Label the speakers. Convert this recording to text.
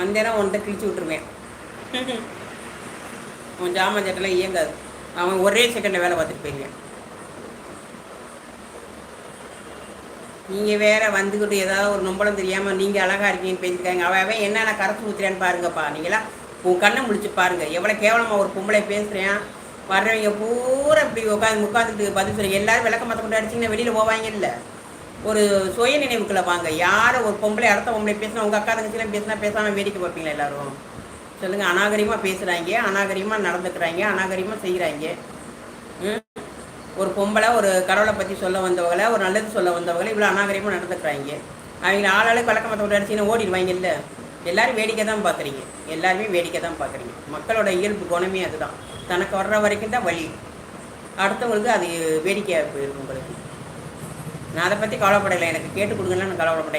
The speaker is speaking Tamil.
Speaker 1: வந்தேன்னா உன்கிட்ட கிழிச்சு விட்ருவேன் உன் ஜாமான் சட்டெல்லாம் இயங்காது. அவன் ஒரே செகண்டில் வேலை பார்த்துட்டு போயிருவேன். நீங்கள் வேற வந்துக்கிட்டு ஏதாவது ஒரு நம்பளம் தெரியாமல் நீங்கள் அழகாக இருக்கீங்கன்னு பேசியிருக்காங்க. அவன் அவன் என்னென்ன கரைச்சி ஊற்றுறேன்னு பாருங்கப்பா. நீங்களா உன் கண்ணை முடிச்சு பாருங்க. எவ்வளோ கேவலமாக ஒரு பொம்பளை பேசுகிறேன் வர்றவங்க பூரா இப்படி உட்காந்து உட்காந்துட்டு பதில் சொல்லி எல்லாரும் விளக்க மற்ற கொண்டு அடிச்சிங்கன்னா வெளியில் போவாங்க இல்லை. ஒரு சுய நினைவுக்குள்ள வாங்க. யாரை ஒரு பொம்பளை அடுத்த பொம்பளை பேசினா உங்கள் அக்கா தங்கச்சிலாம் பேசினா பேசாமல் வேடிக்கை பார்ப்பீங்களா எல்லாரும்? சொல்லுங்கள் அநாகரிகமாக பேசுகிறாங்க அநாகரிகமாக நடந்துக்கிறாங்க. அநாகரிகமாக செய்கிறாங்க ம்? ஒரு பொம்பளை ஒரு கடவுளை பற்றி சொல்ல வந்தவங்களை ஒரு நல்லது சொல்ல வந்தவங்களை இவ்வளோ அநாகரிகமாக நடந்துக்கிறாங்க. அவங்கள ஆளாளுக்கு வழக்க மற்ற ஓடிடுவாங்க இல்லை? எல்லாரும் வேடிக்கை தான் பார்க்குறீங்க. எல்லாருமே வேடிக்கை தான் பார்க்குறீங்க. மக்களோட இயல்பு குணமே அதுதான். தனக்கு வர்ற வரைக்கும் தான் வழி. அடுத்தவங்களுக்கு அது வேடிக்கையாக போயிருக்கும் உங்களுக்கு. நான் அதை பற்றி கவலைப்படலை. எனக்கு கேட்டு கொடுங்கலாம் நான் கவலைப்பட்டேன்